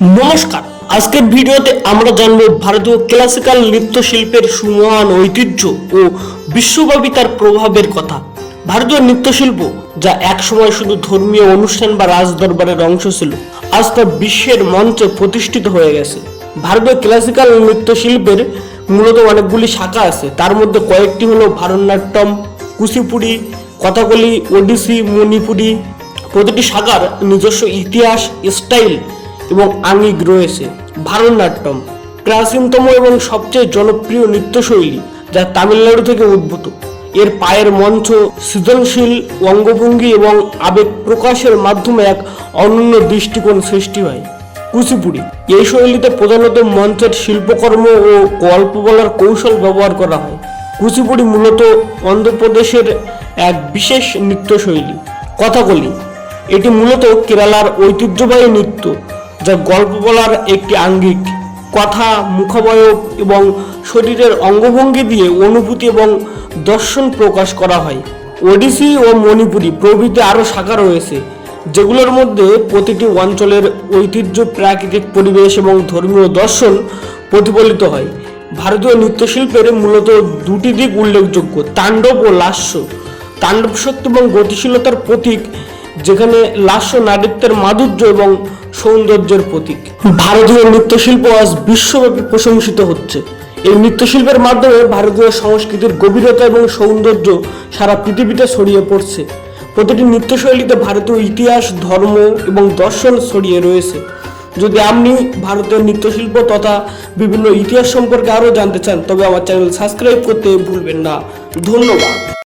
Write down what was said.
নমস্কার। আজকের ভিডিওতে আমরা জানব ভারতীয় ক্লাসিক্যাল নৃত্যশিল্পের সুমহান ঐতিহ্য ও বিশ্বব্যাপী তার প্রভাবের কথা। ভারতীয় নৃত্যশিল্প, যা একসময় শুধু ধর্মীয় অনুষ্ঠান বা রাজদরবারের অংশ ছিল, আজ তা বিশ্বের মঞ্চে প্রতিষ্ঠিত হয়ে গেছে। ভারতীয় ক্লাসিক্যাল নৃত্যশিল্পের মূলত অনেকগুলি শাখা আছে। তার মধ্যে কয়েকটি হলো ভারতনাট্যম কুচিপুড়ি কথাকলি, ওডিসি, মণিপুরি। প্রতিটি শাখার নিজস্ব ইতিহাস, স্টাইল এবং আঙ্গিক রয়েছে। ভারতনাট্যম প্রাচীনতম এবং সবচেয়ে জনপ্রিয় নৃত্যশৈলী যা তামিলনাড়ু থেকে উদ্ভূত। এর পায়ের মঞ্চ, সৃজনশীল অঙ্গভঙ্গি এবং আবেগ প্রকাশের মাধ্যমে এক অনন্য দৃষ্টিকোণ সৃষ্টি হয়। কুচিপুড়ি, এই শৈলীতে প্রধানত মঞ্চের শিল্পকর্ম ও গল্প বলার কৌশল ব্যবহার করা হয়। কুচিপুড়ি মূলত অন্ধ্রপ্রদেশের এক বিশেষ নৃত্যশৈলী, কথাকলি। এটি মূলত কেরালার ঐতিহ্যবাহী নৃত্য। যা গল্প বলার একটি আঙ্গিক, কথা মুখাবয়ব এবং শরীরের অঙ্গভঙ্গি দিয়ে অনুভূতি এবং দর্শন প্রকাশ করা হয়। ওডিসি ও মণিপুরি প্রভৃতি আরও শাখা রয়েছে, যেগুলোর মধ্যে প্রতিটি অঞ্চলের ঐতিহ্য, প্রাকৃতিক পরিবেশ এবং ধর্মীয় দর্শন প্রতিফলিত হয়। ভারতীয় নৃত্যশিল্পের মূলত দুটি দিক উল্লেখযোগ্য, তাণ্ডব ও লাস্য। তাণ্ডব শক্তি এবং গতিশীলতার প্রতীক যেখানে লাস্য নারীত্বের মাধুর্য এবং সৌন্দর্যের প্রতীক। ভারতীয় নৃত্যশিল্প আজ বিশ্বব্যাপী প্রশংসিত হচ্ছে। এই নৃত্যশিল্পের মাধ্যমে ভারতীয় সংস্কৃতির গভীরতা এবং সৌন্দর্য সারা পৃথিবীতে ছড়িয়ে পড়ছে। প্রতিটি নৃত্যশৈলীতে ভারতীয় ইতিহাস, ধর্ম এবং দর্শন ছড়িয়ে রয়েছে। যদি আপনি ভারতের নৃত্যশিল্প তথা বিভিন্ন ইতিহাস সম্পর্কে আরও জানতে চান, তবে আমার চ্যানেল সাবস্ক্রাইব করতে ভুলবেন না। ধন্যবাদ।